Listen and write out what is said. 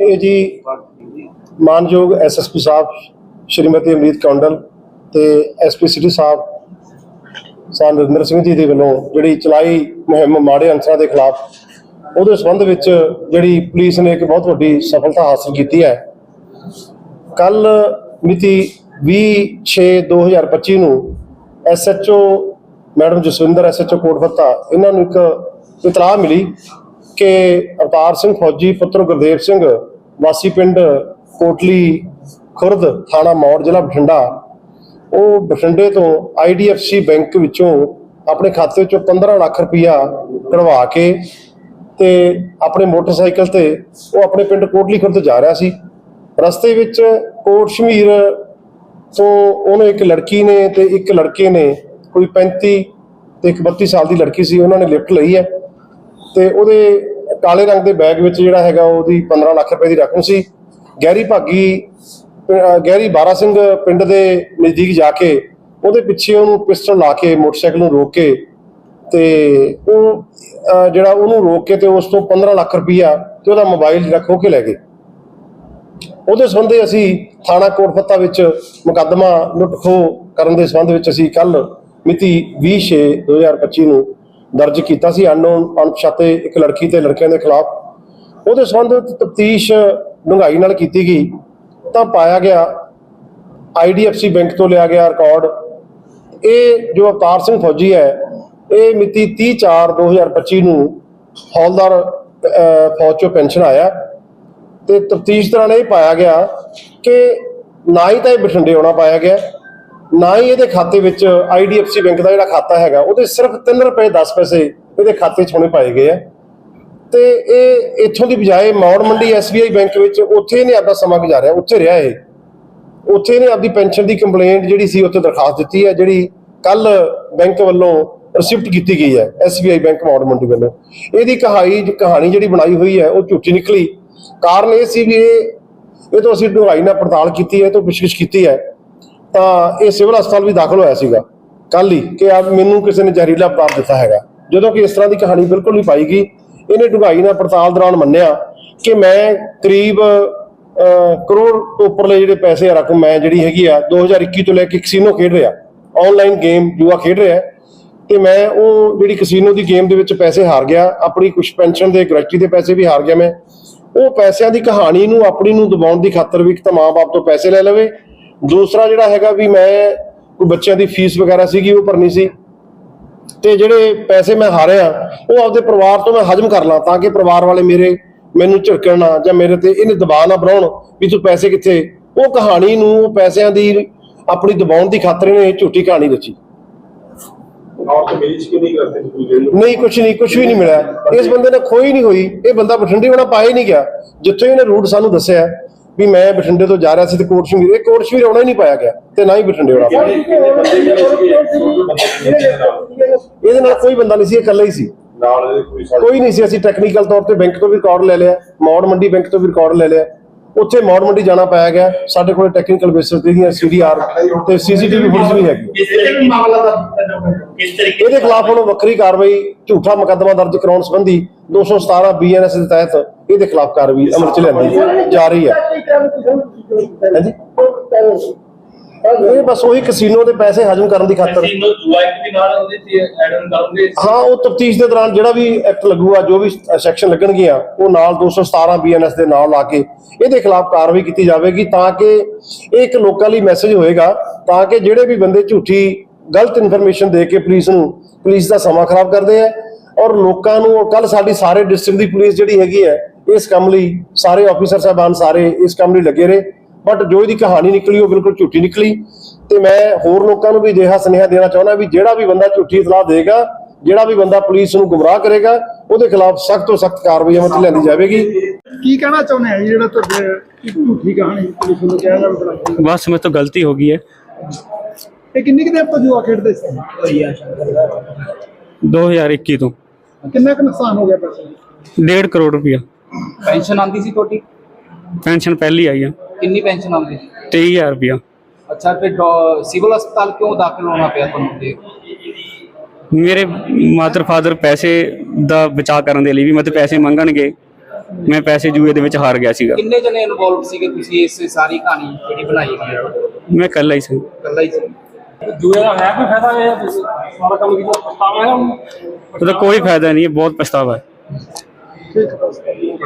ਇਹ ਜੀ ਮਾਨਯੋਗ ਐਸਐਸਪੀ ਸਾਹਿਬ ਸ਼੍ਰੀਮਤੀ ਅਮਰੀਤ ਕੌਂਡਲ ਤੇ ਐਸਪੀ ਸਿਟੀ ਸਾਹਿਬ ਸਾਹ ਨਰਿੰਦਰ ਸਿੰਘ ਜੀ ਦੇ ਵੱਲੋਂ ਜਿਹੜੀ ਚਲਾਈ ਮੁਹਿੰਮ ਮਾੜੇ ਅਨਸਰਾਂ ਦੇ ਖਿਲਾਫ, ਉਹਦੇ ਸੰਬੰਧ ਵਿੱਚ ਜਿਹੜੀ ਪੁਲਿਸ ਨੇ ਇੱਕ ਬਹੁਤ ਵੱਡੀ ਸਫਲਤਾ ਹਾਸਲ ਕੀਤੀ ਹੈ। ਕੱਲ ਮਿਤੀ 20/6/2025 ਨੂੰ SHO madam Jaswinder, SHO Kotfatta ਇਹਨਾਂ ਨੂੰ ਇੱਕ ਇਤਲਾਹ ਮਿਲੀ ਕਿ ਅਵਤਾਰ ਸਿੰਘ ਫੌਜੀ ਪੁੱਤਰ ਗੁਰਦੇਵ ਸਿੰਘ, ਵਾਸੀ ਪਿੰਡ ਕੋਟਲੀ ਖੁਰਦ ਥਾਣਾ ਮੌੜ, ਜ਼ਿਲ੍ਹਾ ਬਠਿੰਡਾ, ਉਹ ਬਠਿੰਡੇ ਤੋਂ ਆਈਡੀਐਫਸੀ ਬੈਂਕ ਵਿੱਚੋਂ ਆਪਣੇ ਖਾਤੇ ਵਿੱਚੋਂ 15 ਲੱਖ ਰੁਪਇਆ ਕਢਵਾ ਕੇ ਤੇ ਆਪਣੇ ਮੋਟਰਸਾਈਕਲ ਤੇ ਉਹ ਆਪਣੇ ਪਿੰਡ ਕੋਟਲੀ ਖੁਰਦ ਜਾ ਰਿਹਾ ਸੀ। ਰਸਤੇ ਵਿੱਚ ਕੋਟ ਸ਼ਮੀਰ ਤੋਂ ਉਹਨੂੰ ਇੱਕ ਲੜਕੀ ਨੇ ਤੇ ਇੱਕ ਲੜਕੇ ਨੇ, ਕੋਈ 35 ਤੇ ਇੱਕ 32 ਸਾਲ ਦੀ ਲੜਕੀ ਸੀ, ਉਹਨਾਂ ਨੇ ਲਿਫਟ ਲਈ ਹੈ। ਤੇ ਉਹਦੇ ਕਾਲੇ ਰੰਗ ਦੇ ਬੈਗ ਵਿੱਚ ਜਿਹੜਾ ਹੈਗਾ ਉਹਦੀ 15 ਲੱਖ ਰੁਪਏ ਦੀ ਰਕਮ ਸੀ। ਗਹਿਰੀ ਭਾਗੀ ਗਹਿਰੀ ਬਾਰਾ ਸਿੰਘ ਪਿੰਡ ਦੇ ਨਜ਼ਦੀਕ ਜਾ ਕੇ ਉਹਦੇ ਪਿੱਛੇ ਉਹਨੂੰ ਪਿਸਟਲ ਲਾ ਕੇ ਮੋਟਰਸਾਈਕਲ ਨੂੰ ਰੋਕ ਕੇ ਤੇ ਉਹ ਜਿਹੜਾ ਉਹਨੂੰ ਰੋਕ ਕੇ ਤੇ ਉਸ ਤੋਂ 15 ਲੱਖ ਰੁਪਈਆ ਤੇ ਉਹਦਾ ਮੋਬਾਈਲ ਜਿਹੜਾ ਖੋਹ ਕੇ ਲੈ ਗਏ। ਉਹਦੇ ਸੰਬੰਧੇ ਅਸੀਂ ਥਾਣਾ ਕੋਟਫੱਤਾ ਵਿੱਚ ਮੁਕੱਦਮਾ ਲੁੱਟ ਖੋਹ ਕਰਨ ਦੇ ਸੰਬੰਧ ਵਿੱਚ ਅਸੀਂ ਕੱਲ ਮਿਤੀ 20/6/2025 ਨੂੰ ਦਰਜ ਕੀਤਾ ਸੀ। ਅਨਨੋਨ, ਅਣਪਛਾਤੇ ਇੱਕ ਲੜਕੀ ਤੇ ਲੜਕਿਆਂ ਦੇ ਖਿਲਾਫ। ਉਹਦੇ ਸੰਬੰਧ ਤਫਤੀਸ਼ ਡੂੰਘਾਈ ਨਾਲ ਕੀਤੀ ਗਈ। ਤਾਂ ਪਾਇਆ ਗਿਆ ਆਈਡੀਐਫਸੀ ਬੈਂਕ ਤੋਂ ਲਿਆ ਗਿਆ ਰਿਕਾਰਡ। ਇਹ ਜੋ ਅਵਤਾਰ ਸਿੰਘ ਫੌਜੀ ਹੈ, ਇਹ ਮਿਤੀ 30/4/2025 ਨੂੰ ਹੌਲਦਾਰ ਫੌਜ ਚੋਂ ਪੈਨਸ਼ਨ ਆਇਆ। ਤੇ ਤਫਤੀਸ਼ ਦੌਰਾਨ ਇਹ ਪਾਇਆ ਗਿਆ ਕਿ ਨਾ ਹੀ ਤਾਂ ਇਹ ਬਠਿੰਡੇ ਆਉਣਾ ਪਾਇਆ ਗਿਆ। ਨਾ ਹੀ ਇਹਦੇ ਖਾਤੇ ਵਿੱਚ ਆਈਡੀਐਫਸੀ ਬੈਂਕ ਦਾ ਜਿਹੜਾ ਖਾਤਾ ਹੈਗਾ, ਉਹਦੇ ਸਿਰਫ 3 ਰੁਪਏ 10 ਪੈਸੇ ਇਹਦੇ ਖਾਤੇ 'ਚ ਹੋਣੇ ਪਾਏ ਗਏ ਆ। ਤੇ ਇਹ ਇੱਥੋਂ ਦੀ ਬਜਾਏ ਮੌੜ ਮੰਡੀ ਐਸਬੀਆਈ ਬੈਂਕ ਵਿੱਚ ਉੱਥੇ ਇਹਨੇ ਆਪਦਾ ਸਮਾਂ ਗੁਜ਼ਾਰਿਆ, ਉੱਥੇ ਰਿਹਾ ਇਹ। ਉੱਥੇ ਇਹਨੇ ਆਪਦੀ ਪੈਨਸ਼ਨ ਦੀ ਕੰਪਲੇਂਟ ਜਿਹੜੀ ਸੀ ਉੱਥੇ ਦਰਖਾਸਤ ਦਿੱਤੀ ਹੈ, ਜਿਹੜੀ ਕੱਲ ਬੈਂਕ ਵੱਲੋਂ ਰਿਸਿਪਟ ਕੀਤੀ ਗਈ ਹੈ ਐਸਬੀਆਈ ਬੈਂਕ ਮੌੜ ਮੰਡੀ ਵੱਲੋਂ। ਇਹਦੀ ਕਹਾਣੀ ਕਹਾਣੀ ਜਿਹੜੀ ਬਣਾਈ ਹੋਈ ਹੈ, ਉਹ ਝੂਠੀ ਨਿਕਲੀ। ਕਾਰਨ ਇਹ ਸੀ ਵੀ ਇਹ ਇਹ ਤੋਂ ਅਸੀਂ ਡੂੰਘਾਈ ਨਾਲ ਪੜਤਾਲ ਕੀਤੀ ਹੈ ਤੋਂ ਪੁੱਛਗਿੱਛ ਕੀਤੀ ਹੈ। ਤਾਂ ਇਹ ਸਿਵਲ ਹਸਪਤਾਲ ਵੀ ਦਾਖਲ ਹੋਇਆ ਸੀਗਾ। ਕੱਲ ਹੀ ਕਿ ਆ ਮੈਨੂੰ ਕਿਸੇ ਨੇ ਜ਼ਹਿਰੀਲਾ ਪਦਾਰਥ ਦਿੱਤਾ ਹੈਗਾ। ਜਦੋਂ ਕਿ ਇਸ ਤਰ੍ਹਾਂ ਦੀ ਕਹਾਣੀ ਬਿਲਕੁਲ ਨਹੀਂ ਪਾਈ ਗਈ। ਇਹਨੇ ਡੂੰਘਾਈ ਨਾਲ ਪੜਤਾਲ ਦੌਰਾਨ ਮੰਨਿਆ ਕਿ ਮੈਂ ਕਰੀਬ ਕਰੋੜ ਤੋਂ ਉੱਪਰਲੇ ਜਿਹੜੇ ਪੈਸੇ ਆ ਰਕਮ ਮੈਂ ਜਿਹੜੀ ਹੈਗੀ ਆ 2021 ਤੋਂ ਲੈ ਕੇ ਕਸੀਨੋ ਖੇਡ ਰਿਹਾ। ਆਨਲਾਈਨ ਗੇਮ ਜੂਆ ਖੇਡ ਰਿਹਾ। ਤੇ ਮੈਂ ਉਹ ਜਿਹੜੀ ਕਸੀਨੋ ਦੀ ਗੇਮ ਦੇ ਵਿੱਚ ਪੈਸੇ ਹਾਰ ਗਿਆ। ਆਪਣੀ ਕੁਝ ਪੈਨਸ਼ਨ ਦੇ ਗ੍ਰੈਚੁਟੀ ਦੇ ਪੈਸੇ ਵੀ ਹਾਰ ਗਿਆ ਮੈਂ। ਉਹ ਪੈਸਿਆਂ ਦੀ ਕਹਾਣੀ ਨੂੰ, ਆਪਣੀ ਨੂੰ ਦਬਾਉਣ ਦੀ ਖਾਤਰ ਵੀ ਇੱਕ ਤਾਂ ਮਾਂ-ਬਾਪ ਤੋਂ ਪੈਸੇ ਲੈ ਲਵੇ। ਦੂਸਰਾ ਜਿਹੜਾ ਹੈਗਾ ਵੀ ਮੈਂ ਕੋਈ ਬੱਚਿਆਂ ਦੀ ਫੀਸ ਵਗੈਰਾ ਸੀਗੀ ਉਹ ਭਰਨੀ ਸੀ। ਤੇ ਜਿਹੜੇ ਪੈਸੇ ਮੈਂ ਹਾਰਿਆ ਉਹ ਆਪਦੇ ਪਰਿਵਾਰ ਤੋਂ ਮੈਂ ਹਜਮ ਕਰ ਲਾਂ ਤਾਂ ਕਿ ਪਰਿਵਾਰ ਵਾਲੇ ਮੇਰੇ ਮੈਨੂੰ ਝਿੜਕਣ ਨਾ ਜਾਂ ਮੇਰੇ ਤੇ ਇਹਨੇ ਦਬਾਅ ਨਾ ਬਣਾਉਣ ਵੀ ਤੂੰ ਪੈਸੇ ਕਿੱਥੇ। ਉਹ ਕਹਾਣੀ ਨੂੰ ਉਹ ਪੈਸਿਆਂ ਦੀ ਆਪਣੀ ਦਬਾਉਣ ਦੀ ਖਾਤਰ ਨੇ ਝੂਠੀ ਕਹਾਣੀ ਰਚੀ ਨਹੀਂ ਕੁਛ ਨਹੀਂ ਕੁਛ ਵੀ ਨਹੀਂ ਮਿਲਿਆ। ਇਸ ਬੰਦੇ ਨੇ ਖੋਈ ਨਹੀਂ ਹੋਈ। ਇਹ ਬੰਦਾ ਬਠਿੰਡੇ ਵਾਲਾ ਪਾਇਆ ਹੀ ਨਹੀਂ ਗਿਆ। ਜਿੱਥੇ ਇਹਨੇ ਰੂਟ ਸਾਨੂੰ ਦੱਸਿਆ ਵੀ ਮੈਂ ਬਠਿੰਡੇ ਤੋਂ ਜਾ ਰਿਹਾ ਸੀ ਤੇ ਕੋਟ ਇਹ ਕੋਟ ਆਉਣਾ ਹੀ ਨਹੀਂ ਪਾਇਆ ਗਿਆ ਤੇ ਨਾ ਹੀ ਬਠਿੰਡੇ ਆਉਣਾ ਪਾਇਆ। ਇਹਦੇ ਨਾਲ ਕੋਈ ਬੰਦਾ ਨਹੀਂ ਸੀ ਇਹ ਇਕੱਲਾ ਹੀ ਸੀ। ਕੋਈ ਨਹੀਂ ਸੀ ਅਸੀਂ ਟੈਕਨੀਕਲ ਤੌਰ ਤੇ ਬੈਂਕ ਤੋਂ ਵੀ ਰਿਕਾਰਡ ਲੈ ਲਿਆ ਮੌੜ ਮੰਡੀ ਬੈਂਕ ਤੋਂ ਵੀ ਰਿਕਾਰਡ ਲੈ ਲਿਆ। ਉੱਥੇ ਮੌੜ ਮੰਡੀ ਜਾਣਾ ਪਾਇਆ ਗਿਆ ਸਾਡੇ ਕੋਲ ਟੈਕਨੀਕਲ ਬੇਸਿਸ ਤੇ ਦੀਆਂ ਸੀਡੀਆਰ ਤੇ ਸੀਸੀਟੀਵੀ ਫੁਟੇਜ ਵੀ ਹੈਗੀ। ਇਹਦੇ ਖਿਲਾਫ ਹੁਣ ਵੱਖਰੀ ਕਾਰਵਾਈ ਝੂਠਾ ਮੁਕੱਦਮਾ ਦਰਜ ਕਰਾਉਣ ਸੰਬੰਧੀ 217 ਬੀਐਨਐਸ ਦੇ ਤਹਿਤ ਇਹਦੇ ਖਿਲਾਫ ਕਾਰਵਾਈ ਅਮਲ ਲੈਂਦੀ ਜਾ ਰਹੀ ਹੈ। ਹਾਂਜੀ। ਇਹ ਬਸ ਉਹੀ ਕਸੀਨੋ ਦੇ ਪੈਸੇ ਹਜਮ ਕਰਨ ਦੀ ਖਾਤਰ। ਕਸੀਨੋ ਜੁਆ ਇੱਕ ਵੀ ਨਾਲ ਉਹਦੇ ਤੇ ਐਡਨ ਕਰੋਗੇ ਹਾਂ ਉਹ ਤਫਤੀਸ਼ ਦੇ ਦੌਰਾਨ ਜਿਹੜਾ ਵੀ ਐਕਟ ਲੱਗੂਗਾ ਜੋ ਵੀ ਸੈਕਸ਼ਨ ਲੱਗਣਗੀਆਂ ਉਹ ਨਾਲ 217 ਬੀਐਨਐਸ ਦੇ ਨਾਲ ਲਾ ਕੇ ਇਹਦੇ ਖਿਲਾਫ ਕਾਰਵਾਈ ਕੀਤੀ ਜਾਵੇਗੀ ਤਾਂ ਕਿ ਇਹ ਇੱਕ ਲੋਕਾਂ ਲਈ ਮੈਸੇਜ ਹੋਏਗਾ ਤਾਂ ਕਿ ਜਿਹੜੇ ਵੀ ਬੰਦੇ ਝੂਠੀ ਗਲਤ ਇਨਫੋਰਮੇਸ਼ਨ ਦੇ ਕੇ ਪੁਲਿਸ ਨੂੰ ਪੁਲਿਸ ਦਾ ਸਮਾਂ ਖਰਾਬ ਕਰਦੇ ਆ ਔਰ ਲੋਕਾਂ ਨੂੰ ਕੱਲ ਸਾਡੀ ਸਾਰੇ ਡਿਸਟ੍ਰਿਕਟ ਦੀ ਪੁਲਿਸ ਜਿਹੜੀ ਹੈਗੀ ਹੈ ਇਸ ਕੰਮ ਲਈ ਸਾਰੇ ਆਫੀਸਰ ਸਾਹਿਬਾਨ ਸਾਰੇ ਇਸ ਕੰਮ ਲਈ ਲੱਗੇ ਰਹੇ। ਬਟ ਜੋ ਇਹਦੀ ਕਹਾਣੀ ਨਿਕਲੀ ਉਹ ਬਿਲਕੁਲ ਝੂਠੀ ਨਿਕਲੀ। ਤੇ ਮੈਂ ਹੋਰ ਲੋਕਾਂ ਨੂੰ ਵੀ ਅਜਿਹਾ ਸੁਨੇਹਾ ਦੇਣਾ ਚਾਹੁੰਦਾ ਵੀ ਜਿਹੜਾ ਵੀ ਬੰਦਾ ਝੂਠੀ ਸਲਾਹ ਦੇਗਾ ਜਿਹੜਾ ਵੀ ਬੰਦਾ ਪੁਲਿਸ ਨੂੰ ਗੁੰਮਰਾਹ ਕਰੇਗਾ ਉਹਦੇ ਖਿਲਾਫ ਸਖਤ ਤੋਂ ਸਖਤ ਕਾਰਵਾਈ ਅਮਲ ਲੈਣੀ ਜਾਵੇਗੀ। ਕੀ ਕਹਿਣਾ ਚਾਹੁੰਦੇ ਆ ਜਿਹੜਾ ਤੁਹਾਡੇ ਝੂਠੀ ਕਹਾਣੀ ਪੁਲਿਸ ਨੂੰ ਕਹਿ ਬਸ ਮੇਰੇ ਤੋਂ ਗਲਤੀ ਹੋ ਗਈ ਹੈ। ਇਹ ਕਿੰਨੀ ਕਿਤੇ ਆਪਾਂ ਜੂਆ ਖੇਡਦੇ ਸੀ? 2021 ਤੋਂ। ਕਿੰਨਾ ਕੁ ਨੁਕਸਾਨ ਹੋ ਗਿਆ ਪੈਸੇ? 1.5 ਕਰੋੜ ਰੁਪਇਆ। ਪੈਨਸ਼ਨ ਆਂਦੀ ਸੀ ਤੁਹਾਡੀ? ਪੈਨਸ਼ਨ ਪਹਿਲੀ ਆਈ ਆ। ਕਿੰਨੀ ਪੈਨਸ਼ਨ ਆਉਂਦੀ ਸੀ? 23000 ਰੁਪਇਆ। ਅੱਛਾ ਫਿਰ ਡੋ- ਸਿਵਲ ਹਸਪਤਾਲ ਕਿਉਂ ਦਾਖਲ ਹੋਣਾ ਪਿਆ ਤੁਹਾਨੂੰ ਤੇ? ਮੇਰੇ ਮਾਤਰ ਫਾਦਰ ਪੈਸੇ ਦਾ ਬਚਾਅ ਕਰਨ ਦੇ ਲਈ ਵੀ ਮਤੇ ਪੈਸੇ ਮੰਗਣਗੇ। ਮੈਂ ਪੈਸੇ ਜੂਏ ਦੇ ਵਿੱਚ ਹਾਰ ਗਿਆ ਸੀਗਾ। ਕਿੰਨੇ ਜਣੇ ਇਨਵੋਲਵ ਸੀਗੇ ਤੁਸੀਂ ਇਸ ਸਾਰੀ ਕਹਾਣੀ ਜਿਹੜੀ ਬਣਾਈ ਗਈ ਹੈ? ਮੈਂ ਇਕੱਲਾ ਹੀ ਸੀ। ਇਕੱਲਾ ਹੀ ਸੀ। ਜੂਏ ਦਾ ਹੈ ਕੋਈ ਫਾਇਦਾ ਇਹ ਸਾਰਾ ਕੰਮ ਕੀਤਾ ਪਛਤਾਵਾ ਹੈ ਉਹਦਾ ਕੋਈ ਫਾਇਦਾ ਨਹੀਂ ਹੈ ਬਹੁਤ ਪਛਤਾਵਾ ਹੈ। feito com carinho.